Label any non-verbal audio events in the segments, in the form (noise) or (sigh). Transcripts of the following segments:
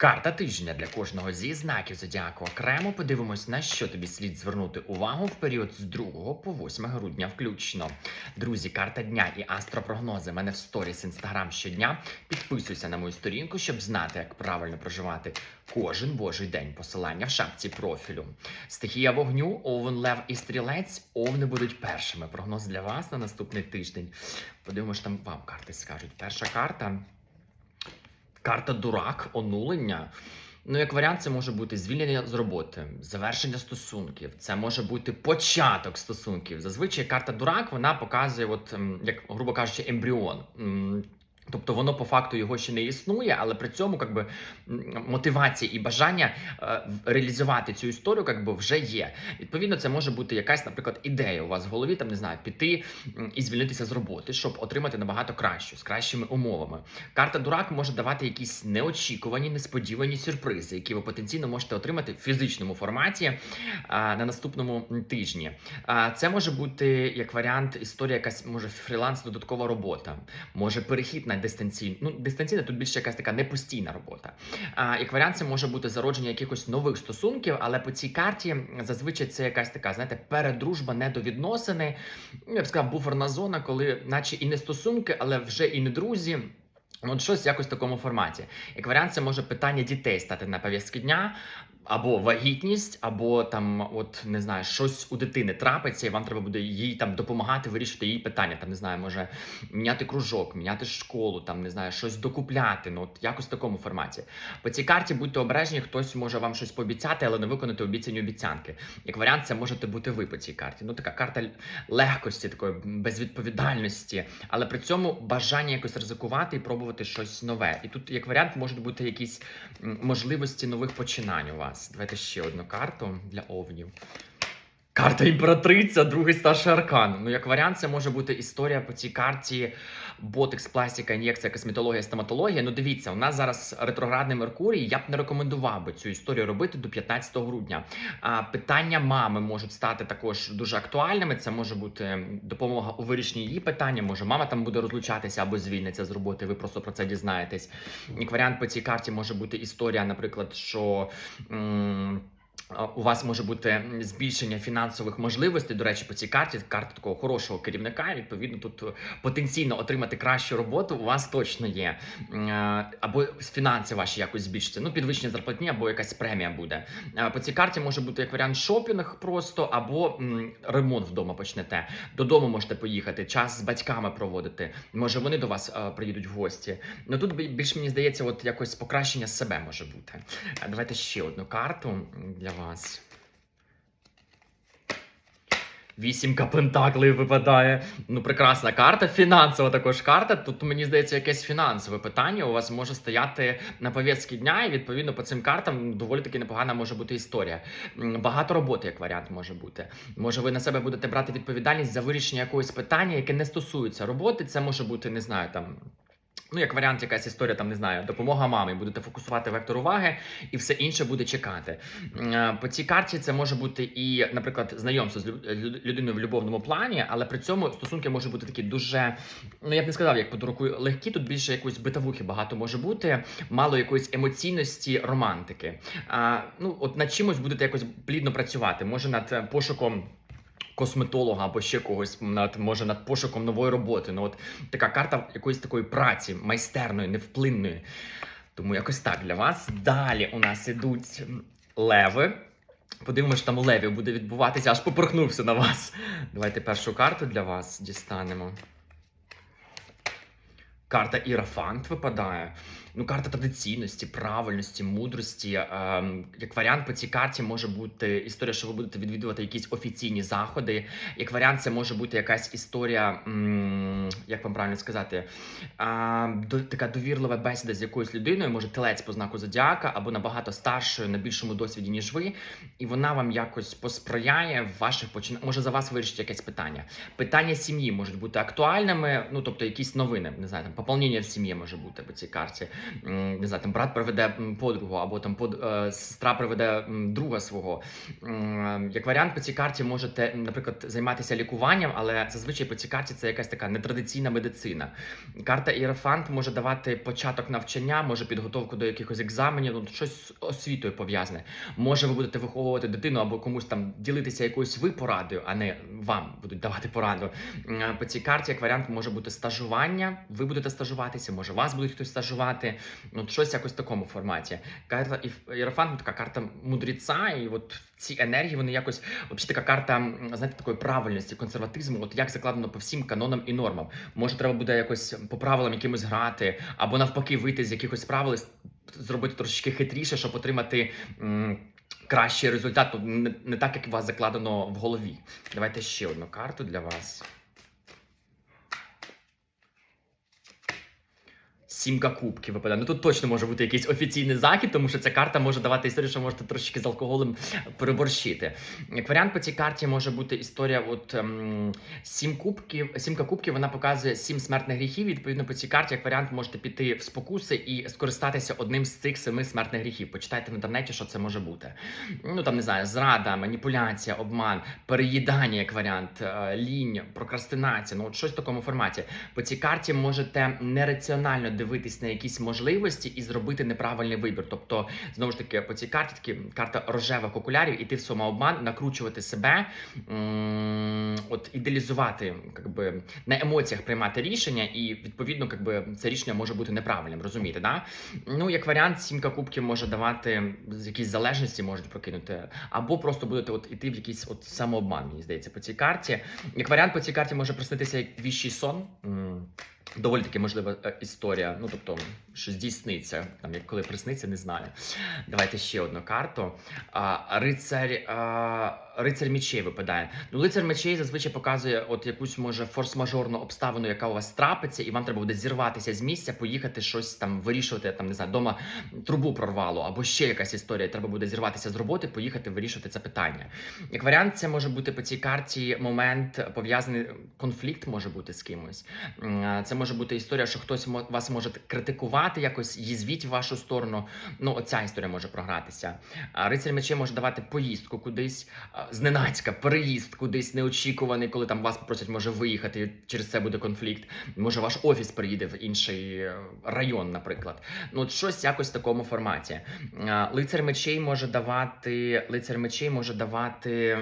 Карта тижня для кожного зі знаків зодіаку окремо подивимось, на що тобі слід звернути увагу в період з 2 по 8 грудня включно. Друзі, карта дня і астропрогнози. Мене в сторіс інстаграм щодня. Підписуйся на мою сторінку, щоб знати, як правильно проживати кожен божий день. Посилання в шапці профілю. Стихія вогню, овен, лев і стрілець. Овни будуть першими. Прогноз для вас на наступний тиждень. Подивимось, там вам карти скажуть. Перша карта. Карта дурак, онулення. Ну, як варіант, це може бути звільнення з роботи, завершення стосунків. Це може бути початок стосунків. Зазвичай карта дурак вона показує, от ем, як грубо кажучи, ембріон. Тобто воно по факту його ще не існує, але при цьому якби, м, мотивація і бажання е, реалізувати цю історію якби, вже є. Відповідно, це може бути якась, наприклад, ідея у вас в голові, там не знаю, піти і звільнитися з роботи, щоб отримати набагато кращу, з кращими умовами. Карта дурак може давати якісь неочікувані, несподівані сюрпризи, які ви потенційно можете отримати в фізичному форматі а, на наступному тижні. А, це може бути як варіант історія, якась може фріланс, додаткова робота, може перехід на дистанційну. Ну, дистанційна тут більше якась така непостійна робота. А, як варіант, це може бути зародження якихось нових стосунків, але по цій карті зазвичай це якась така, знаєте, передружба, недовідносини. Ну, Я б сказав, буферна зона, коли, наче і не стосунки, але вже і не друзі. Ну, От щось якось в такому форматі. Як варіант, це може питання дітей стати на пов'язки дня, або вагітність, або там, от не знаю, щось у дитини трапиться, і вам треба буде їй там допомагати вирішити її питання. Там не знаю, може міняти кружок, міняти школу, там не знаю, щось докупляти. Ну от якось в такому форматі. По цій карті будьте обережні, хтось може вам щось пообіцяти, але не виконати обіцяні обіцянки. Як варіант, це можете бути ви по цій карті. Ну така карта легкості, такої безвідповідальності, але при цьому бажання якось ризикувати і пробувати щось нове. І тут, як варіант, можуть бути якісь можливості нових починань у вас. Давайте ще одну карту для овнів. Карта імператриця, другий старший аркан. Ну, як варіант, це може бути історія по цій карті ботекс, пластика, ін'єкція, косметологія, стоматологія. Ну, дивіться, у нас зараз ретроградний Меркурій. Я б не рекомендував би цю історію робити до 15 грудня. А питання мами можуть стати також дуже актуальними. Це може бути допомога у вирішенні її питання. Може, мама там буде розлучатися або звільниться з роботи. Ви просто про це дізнаєтесь. Як варіант по цій карті може бути історія, наприклад, що. м, У вас може бути збільшення фінансових можливостей. До речі, по цій карті карта такого хорошого керівника. Відповідно, тут е, потенційно отримати кращу роботу у вас точно є. Е, Або фінанси ваші якось збільшаться. Ну, підвищення зарплатні, або якась премія буде. По цій карті може бути як варіант шопінг просто, або ремонт вдома почнете. Додому можете поїхати, час з батьками проводити. Може, вони до вас е, приїдуть в гості. Ну тут бі- більш мені здається, от якось покращення себе може бути. Давайте ще одну карту для вас. Вісімка пентаклей випадає. Ну, прекрасна карта. Фінансова також карта. Тут мені здається, якесь фінансове питання у вас може стояти на пов'язки дня, і відповідно по цим картам доволі таки непогана може бути історія. Багато роботи, як варіант, може бути. Може, ви на себе будете брати відповідальність за вирішення якогось питання, яке не стосується роботи. Це може бути, не знаю, там. Ну, як варіант, якась історія, там не знаю, допомога мамі, будете фокусувати вектор уваги, і все інше буде чекати. Е, По цій карті це може бути і, наприклад, знайомство з лю- людиною в любовному плані, але при цьому стосунки можуть бути такі дуже, ну я б не сказав, як по дураку легкі. Тут більше якоїсь битовухи багато може бути, мало якоїсь емоційності, романтики. А, ну, от над чимось будете якось плідно працювати. Може над е, пошуком. Косметолога або ще когось над може над пошуком нової роботи. Ну от така карта якоїсь такої праці майстерної, невплинної. Тому якось так для вас. Далі у нас ідуть леви. Подивимося, там у леві буде відбуватися, аж попорхнувся на вас. Давайте першу карту для вас дістанемо. Карта Ірафант випадає. Ну, карта традиційності, правильності, мудрості. Як варіант по цій карті може бути історія, що ви будете відвідувати якісь офіційні заходи. Як варіант, це може бути якась історія, як вам правильно сказати, а, до, така довірлива бесіда з якоюсь людиною, може телець по знаку зодіака, або набагато старшою, на більшому досвіді, ніж ви, і вона вам якось посприяє в ваших починаннях, може за вас вирішить якесь питання. Питання сім'ї можуть бути актуальними, ну тобто якісь новини, не знаю, там поповнення в сім'ї може бути по цій карті. не знаю, там брат приведе подругу, або там под, е, сестра приведе друга свого. Як варіант, по цій карті можете, наприклад, займатися лікуванням, але зазвичай по цій карті це якась така нетрадиційна медицина. Карта Іерофант може давати початок навчання, може підготовку до якихось екзаменів, ну щось з освітою пов'язане. Може, ви будете виховувати дитину або комусь там ділитися якоюсь ви порадою, а не вам будуть давати пораду. По цій карті, як варіант, може бути стажування. Ви будете стажуватися, може вас будуть хтось стажувати. Ну, щось якось в такому форматі. Карта Іерофант ну, така карта мудреця, і от ці енергії вони якось взагалі така карта, знаєте, такої правильності, консерватизму, от як закладено по всім канонам і нормам. Може, треба буде якось по правилам якимось грати, або навпаки вийти з якихось правил, зробити трошечки хитріше, щоб отримати. Кращий результат, не так, як у вас закладено в голові. Давайте ще одну карту для вас. Сімка кубків випадає. Ну тут точно може бути якийсь офіційний захід, тому що ця карта може давати історію, що можете трошечки з алкоголем переборщити. Як варіант по цій карті може бути історія: от ем, сім кубків, сімка кубків вона показує сім смертних гріхів. Відповідно, по цій карті, як варіант, можете піти в спокуси і скористатися одним з цих семи смертних гріхів. Почитайте в інтернеті, що це може бути. Ну там не знаю, зрада, маніпуляція, обман, переїдання як варіант, е, лінь, прокрастинація. Ну от щось в такому форматі. По цій карті можете нераціонально дивитись на якісь можливості і зробити неправильний вибір. Тобто, знову ж таки, по цій карті такі карта рожевих окулярів, іти в самообман, накручувати себе, от ідеалізувати, якби на емоціях приймати рішення, і відповідно, якби це рішення може бути неправильним. Розумієте, да? Ну, як варіант, сімка кубків може давати якісь залежності, можуть прокинути, або просто будете от іти в якийсь от самообман, мені здається, по цій карті. Як варіант, по цій карті може приснитися як віщий сон. Доволі таки можлива е, історія. Ну тобто, що здійсниться, там як коли присниться, не знаю. Давайте ще одну карту. А, рицарь, а, рицарь мечей випадає. Ну, лицар мечей зазвичай показує от якусь може форс-мажорну обставину, яка у вас трапиться, і вам треба буде зірватися з місця, поїхати щось там вирішувати. Там не знаю, дома трубу прорвало, або ще якась історія. Треба буде зірватися з роботи, поїхати вирішувати це питання. Як варіант, це може бути по цій карті момент пов'язаний конфлікт, може бути з кимось. Це може бути історія, що хтось вас може критикувати, якось їзвіть в вашу сторону. Ну, оця історія може програтися. Рицарь мечей може давати поїздку кудись зненацька, переїзд кудись неочікуваний, коли там вас попросять може виїхати. Через це буде конфлікт. Може, ваш офіс переїде в інший е, район, наприклад. Ну, от щось якось в такому форматі. Лицар мечей може давати. Лицар мечей може давати,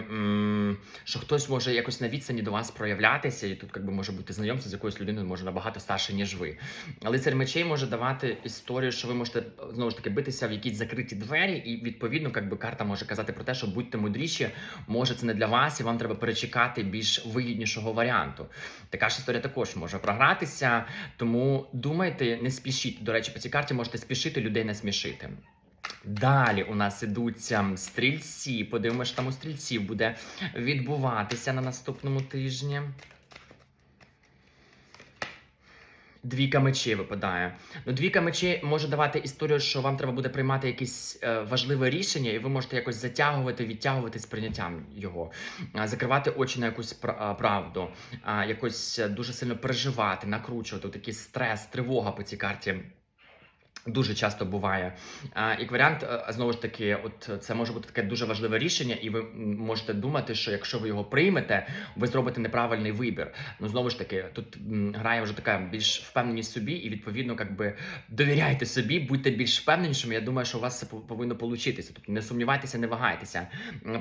що хтось може якось на відстані до вас проявлятися, і тут якби може бути знайомство з якоюсь людиною, може набагато старше, ніж ви. Лицар мечей може давати історію, що ви можете знову ж таки битися в якісь закриті двері, і відповідно, якби карта може казати про те, що будьте мудріші, може це не для вас, і вам треба перечекати більш вигіднішого варіанту. Така ж історія також може програтися. Тому думайте, не спішіть. До речі, по цій карті можете спішити людей не смішити. Далі у нас ідуться стрільці. Подивимося, що там у стрільців буде відбуватися на наступному тижні. Двійка мечей випадає. Ну, двійка мечей може давати історію, що вам треба буде приймати якесь е, важливе рішення, і ви можете якось затягувати, відтягувати з прийняттям його, закривати очі на якусь правду, якось е, дуже сильно переживати, накручувати такий стрес, тривога по цій карті. Дуже часто буває. А, як варіант, е, знову ж таки, от це може бути таке дуже важливе рішення, і ви можете думати, що якщо ви його приймете, ви зробите неправильний вибір. Ну знову ж таки, тут грає вже така більш впевненість собі, і відповідно, якби довіряйте собі, будьте більш впевненішими. Я думаю, що у вас це пов- повинно получитися. Тобто не сумнівайтеся, не вагайтеся.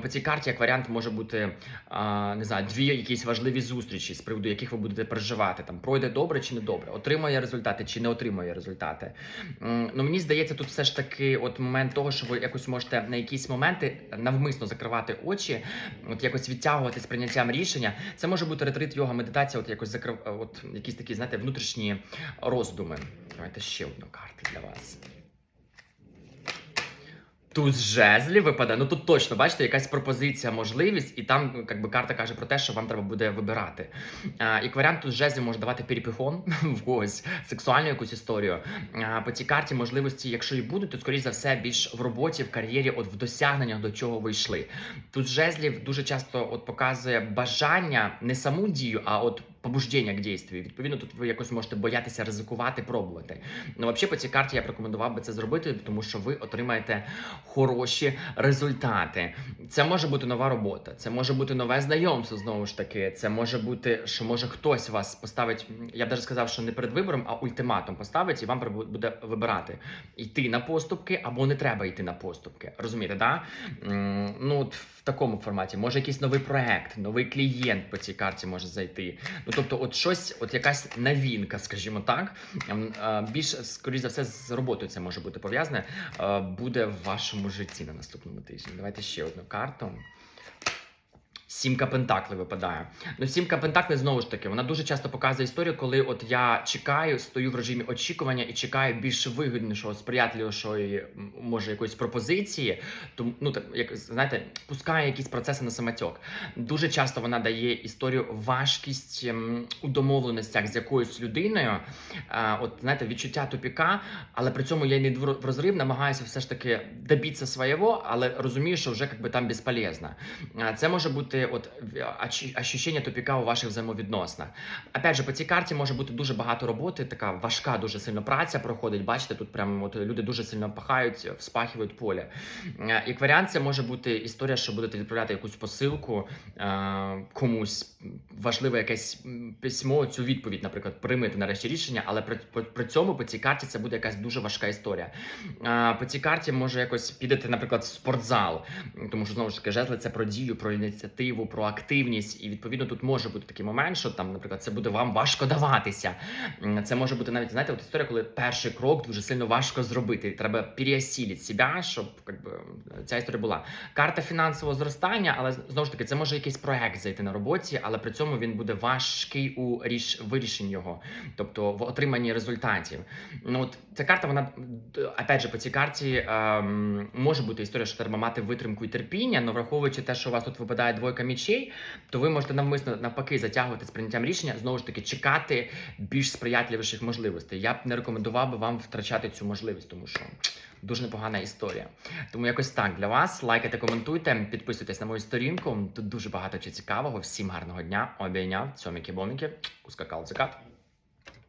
По цій карті, як варіант, може бути не знаю, дві якісь важливі зустрічі, з приводу яких ви будете переживати. Там пройде добре чи не добре, отримує результати чи не отримує результати. Ну мені здається, тут все ж таки, от момент того, що ви якось можете на якісь моменти навмисно закривати очі, от якось відтягувати з прийняттям рішення. Це може бути ретрит, йога, медитація, от якось закрив, от якісь такі, знаєте, внутрішні роздуми. Давайте ще одну карту для вас. Туз жезлів випадає. Ну тут точно бачите, якась пропозиція, можливість, і там ну, якби карта каже про те, що вам треба буде вибирати. А, як варіант, туз жезлів може давати перепіхон (laughs) в когось сексуальну якусь історію. А, по цій карті можливості, якщо і будуть, то скоріш за все більш в роботі, в кар'єрі, от в досягненнях до чого ви йшли. Туз жезлів дуже часто от показує бажання не саму дію, а от побуждення к дійстві. Відповідно, тут ви якось можете боятися ризикувати, пробувати. Ну, взагалі, по цій карті я б рекомендував би це зробити, тому що ви отримаєте хороші результати. Це може бути нова робота, це може бути нове знайомство знову ж таки. Це може бути, що може хтось вас поставить. Я б навіть сказав, що не перед вибором, а ультиматум поставить, і вам буде вибирати йти на поступки або не треба йти на поступки. Розумієте, да? Ну в такому форматі може якийсь новий проект, новий клієнт по цій карті може зайти. Ну тобто, от щось, от якась новинка, скажімо так. М, е, Більш скоріш за все з роботою це може бути пов'язане. е, Буде в вашому житті на наступному тижні. Давайте ще одну карту. Сімка Пентакли випадає. Ну, сімка Пентакли знову ж таки, вона дуже часто показує історію, коли от я чекаю, стою в режимі очікування і чекаю більш вигіднішого, сприятливішої, може, якоїсь пропозиції. Тому, ну так як знаєте, пускає якісь процеси на самотьок. Дуже часто вона дає історію важкість ем, у домовленостях з якоюсь людиною. А, от знаєте, відчуття тупіка, але при цьому я не в розрив, намагаюся все ж таки добитися свого, але розумію, що вже якби там безполезно. Це може бути от в- очі- ощущення тупіка у ваших взаємовідносинах. Опять же, по цій карті може бути дуже багато роботи, така важка, дуже сильно праця проходить. Бачите, тут прямо от люди дуже сильно пахають, вспахують поле. Е, Як варіант, це може бути історія, що будете відправляти якусь посилку е, комусь важливе якесь письмо, цю відповідь, наприклад, приймете нарешті рішення, але при, при, цьому по цій карті це буде якась дуже важка історія. Е, По цій карті може якось підете, наприклад, в спортзал, тому що знову ж таки жезли це про дію, про ініціативу, про активність. І відповідно тут може бути такий момент, що там, наприклад, це буде вам важко даватися. Це може бути навіть знаєте, от історія, коли перший крок дуже сильно важко зробити. Треба переосілити себе, щоб якби, ця історія була. Карта фінансового зростання, але знову ж таки, це може якийсь проект зайти на роботі, але при цьому він буде важкий у ріш... вирішенні його, тобто в отриманні результатів. Ну от ця карта, вона опять же, по цій карті ем, може бути історія, що треба мати витримку і терпіння, але враховуючи те, що у вас тут випадає двойка мічей, то ви можете навмисно навпаки затягувати з прийняттям рішення, знову ж таки, чекати більш сприятливіших можливостей. Я б не рекомендував би вам втрачати цю можливість, тому що дуже непогана історія. Тому якось так для вас. Лайкайте, коментуйте, підписуйтесь на мою сторінку. Тут дуже багато чого цікавого. Всім гарного дня. Обійняв. Цьоміки-боміки. Ускакал закат.